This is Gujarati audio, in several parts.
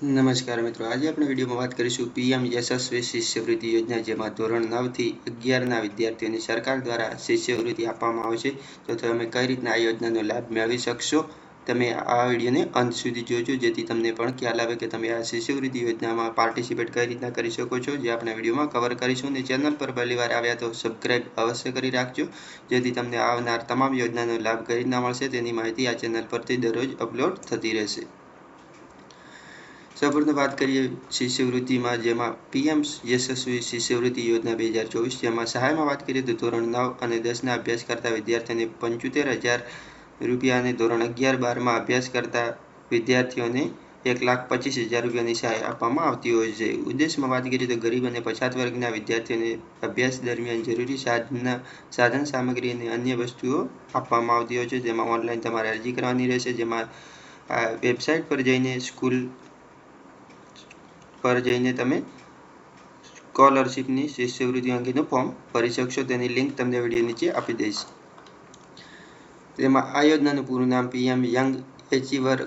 નમસ્કાર મિત્રો. આજે આપણે વિડીયોમાં વાત કરીશું પીએમ યશસ્વી શિષ્યવૃત્તિ યોજના, જેમાં ધોરણ નવથી અગિયારના વિદ્યાર્થીઓને સરકાર દ્વારા શિષ્યવૃત્તિ આપવામાં આવશે તો તમે કઈ રીતના આ યોજનાનો લાભ મેળવી શકશો? તમે આ વિડીયોને અંત સુધી જોજો, જેથી તમને પણ ખ્યાલ આવે કે તમે આ શિષ્યવૃત્તિ યોજનામાં પાર્ટિસિપેટ કઈ રીતના કરી શકો છો. જે આપણે વિડીયોમાં કવર કરીશું અને ચેનલ પર પહેલી વાર આવ્યા તો સબસ્ક્રાઈબ અવશ્ય કરી રાખજો, જેથી તમને આવનાર તમામ યોજનાનો લાભ કઈ રીતના મળશે તેની માહિતી આ ચેનલ પરથી દરરોજ અપલોડ થતી રહેશે. સૌપ્રથમ વાત કરીએ શિષ્યવૃત્તિમાં જેમાં પીએમ યશસ્વી શિષ્યવૃત્તિ યોજના બે હજાર ચોવીસ જેમાં સહાયમાં વાત કરીએ તો ધોરણ નવ અને દસના અભ્યાસ કરતા વિદ્યાર્થીઓને પંચોતેર હજાર રૂપિયા અને ધોરણ અગિયાર બારમાં અભ્યાસ કરતા વિદ્યાર્થીઓને એક લાખ પચીસ હજાર રૂપિયાની સહાય આપવામાં આવતી હોય છે. ઉદ્દેશમાં વાત કરીએ તો ગરીબ અને પછાત વર્ગના વિદ્યાર્થીઓને અભ્યાસ દરમિયાન જરૂરી સાધના, સાધન સામગ્રી અને અન્ય વસ્તુઓ આપવામાં આવતી હોય છે. જેમાં ઓનલાઈન તમારે અરજી કરવાની રહેશે. જેમાં વેબસાઇટ પર જઈને સ્કૂલ પર જઈને તમે સ્કોલરશીપની શિષ્યવૃત્તિ અંગેનું ફોર્મ ભરી શકશો. તેની લિંક તમને વીડિયો નીચે આપી દઈશ. તેમાં આ યોજનાનું પૂરું નામ PM young achiever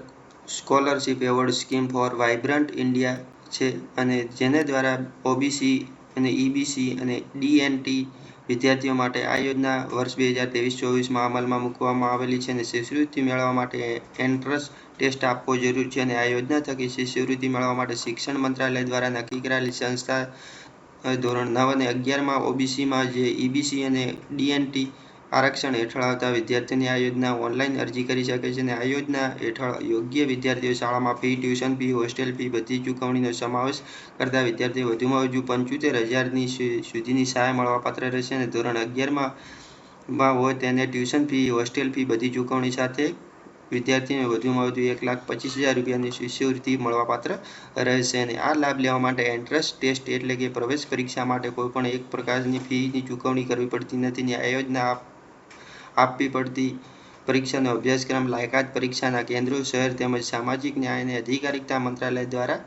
scholarship award scheme for vibrant India છે. અને જેને દ્વારા ઓબીસી અને ઈબીસી અને ડીએનટી વિદ્યાર્થીઓ માટે આ યોજના વર્ષ બે હજાર ત્રેવીસ ચોવીસમાં અમલમાં મૂકવામાં આવેલી છે અને શિષ્યવૃત્તિ મેળવવા માટે એન્ટ્રન્સ ટેસ્ટ આપવો જરૂરી છે અને આ યોજના થકી શિષ્યવૃત્તિ મેળવવા માટે શિક્ષણ મંત્રાલય દ્વારા નક્કી કરાયેલી સંસ્થા ધોરણ નવ અને અગિયારમાં ઓબીસીમાં જે ઈબીસી અને ડીએનટી આરક્ષણ હેઠળ આવતા વિદ્યાર્થીઓની આ યોજના ઓનલાઈન અરજી કરી શકે છે અને આ યોજના હેઠળ યોગ્ય વિદ્યાર્થીઓ શાળામાં fee, tuition fee, hostel fee બધી ચૂકવણીનો સમાવેશ કરતા વિદ્યાર્થીઓ વધુમાં વધુ પંચોતેર હજારની સુધીની સહાય મળવાપાત્ર રહેશે અને ધોરણ અગિયારમાં હોય તેને ટ્યુશન ફી, હોસ્ટેલ ફી બધી ચૂકવણી સાથે વિદ્યાર્થીઓને વધુમાં વધુ એક લાખ પચીસ હજાર રૂપિયાની શિષ્યવૃત્તિ મળવાપાત્ર રહેશે અને આ લાભ લેવા માટે એન્ટ્રન્સ ટેસ્ટ એટલે કે પ્રવેશ પરીક્ષા માટે કોઈપણ એક પ્રકારની ફીની ચૂકવણી કરવી પડતી નથી આ યોજના આપવી પડતી પરીક્ષાનો અભ્યાસક્રમ લાયકાત પરીક્ષાના કેન્દ્રો, શહેર તેમજ સામાજિક ન્યાય અને અધિકારિતા મંત્રાલય દ્વારા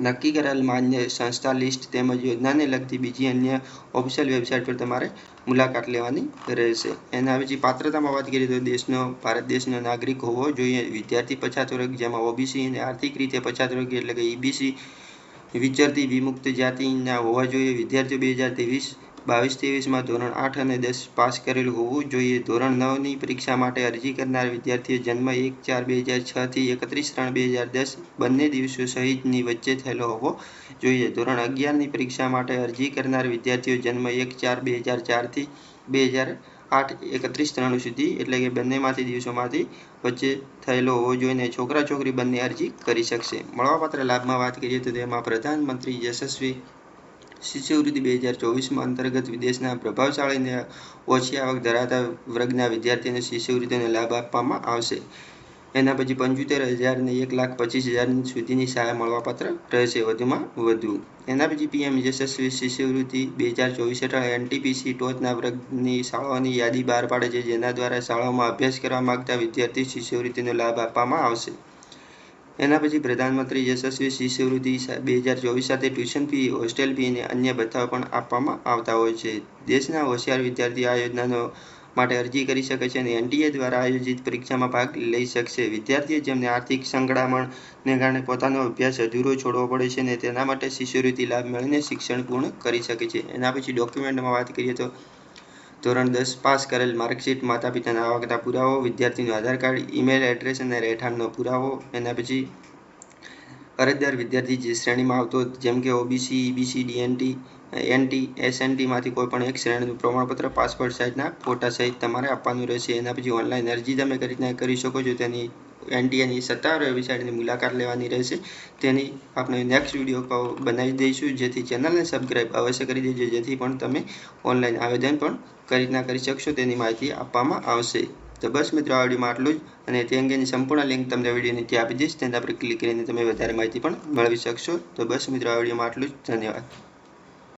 નક્કી કરેલ માન્ય સંસ્થા લિસ્ટ તેમજ યોજનાને લગતી બીજી અન્ય ઓફિશિયલ વેબસાઇટ પર તમારે મુલાકાત લેવાની રહેશે. એના પછી પાત્રતામાં વાત કરીએ તો દેશનો, ભારત દેશનો નાગરિક હોવો જોઈએ. વિદ્યાર્થી પછાત વર્ગ, જેમાં ઓબીસી અને આર્થિક રીતે પછાત વર્ગ એટલે કે ઈબીસી વિચરતી વિમુક્ત જાતિના હોવા જોઈએ. વિદ્યાર્થીઓ બે હજાર ત્રેવીસ બાવીસ, ત્રેવીસમાં ધોરણ આઠ અને દસ પાસ કરેલું હોવું જોઈએ. ધોરણ નવની પરીક્ષા માટે અરજી કરનાર વિદ્યાર્થીએ જન્મ એક ચાર બે હજાર છથી એકત્રીસ ત્રણ બે હજાર દસ બંને દિવસો સહિતની વચ્ચે થયેલો હોવો જોઈએ. ધોરણ અગિયારની પરીક્ષા માટે અરજી કરનાર વિદ્યાર્થીઓ જન્મ એક ચાર બે હજાર ચારથી બે હજાર આઠ એકત્રીસ ત્રણ સુધી, એટલે કે બંનેમાંથી દિવસોમાંથી વચ્ચે થયેલો હોવો જોઈએ છોકરા છોકરી બંને અરજી કરી શકશે. મળવાપાત્ર લાભમાં વાત કરીએ તો તેમાં પ્રધાનમંત્રી યશસ્વી શિષ્યવૃત્તિ બે હજાર ચોવીસમાં અંતર્ગત વિદેશના પ્રભાવશાળીને ઓછી આવક ધરાવતા વર્ગના વિદ્યાર્થીઓને શિષ્યવૃત્તિનો લાભ આપવામાં આવશે. એના પછી પંચોતેર હજારને એક લાખ પચીસ હજાર સુધીની સહાય મળવાપાત્ર રહેશે, વધુમાં વધુ. એના પછી પીએમ યશસ્વી શિષ્યવૃત્તિ બે હજાર ચોવીસ હેઠળ એનટીપીસી ટોચના વર્ગની શાળાઓની યાદી બહાર પાડે છે, જેના દ્વારા શાળાઓમાં અભ્યાસ કરવા માગતા વિદ્યાર્થી શિષ્યવૃત્તિનો લાભ આપવામાં આવશે. એના પછી પ્રધાનમંત્રી યશસ્વી શિષ્યવૃત્તિ બે હજાર ચોવીસ સાથે ટ્યુશન ફી, હોસ્ટેલ ફી અને અન્ય ભથ્થાઓ પણ આપવામાં આવતા હોય છે. દેશના હોશિયાર વિદ્યાર્થી આ યોજનાનો માટે અરજી કરી શકે છે અને એનટીએ દ્વારા આયોજિત પરીક્ષામાં ભાગ લઈ શકશે. વિદ્યાર્થીઓ જેમને આર્થિક સંકળામણને કારણે પોતાનો અભ્યાસ અધૂરો છોડવો પડે છે અને તેના માટે શિષ્યવૃત્તિ લાભ મેળવીને શિક્ષણ પૂર્ણ કરી શકે છે. એના પછી ડોક્યુમેન્ટમાં વાત કરીએ તો ધોરણ દસ પાસ કરેલ માર્કશીટ માતા પિતાના આવકના પુરાવો, વિદ્યાર્થીનું આધાર કાર્ડ ઈમેલ એડ્રેસ અને રહેઠાણનો પુરાવો, એના પછી અરજદાર વિદ્યાર્થી જે શ્રેણીમાં આવતો જેમ કે ઓબીસી ઈબીસી ડીએનટી એનટી એસએનટીમાંથી કોઈ પણ એક શ્રેણીનું પ્રમાણપત્ર પાસપોર્ટ સાઇઝના ફોટા સહિત તમારે આપવાનું રહેશે. એના પછી ઓનલાઈન અરજી તમે રીતના કરી શકો છો તેની એનટીએની સત્તાવાર વેબસાઇટની મુલાકાત લેવાની રહેશે. તેની આપણે નેક્સ્ટ વીડિયો બનાવી દઈશું. જેથી ચેનલને સબસ્ક્રાઈબ અવશ્ય કરી દેજો. જેથી પણ તમે ઓનલાઈન આવેદન પણ કરી રીતના કરી શકશો. તેની માહિતી આપવામાં આવશે. તો બસ મિત્રો, આ વિડીયોમાં આટલું જ. અને તે અંગેની સંપૂર્ણ લિંક તમને વિડીયોની ત્યાં આપી દઈશ. તેના પર ક્લિક કરીને તમે વધારે માહિતી પણ મેળવી શકશો. તો બસ મિત્રો, આ વિડીયોમાં આટલું જ. ધન્યવાદ.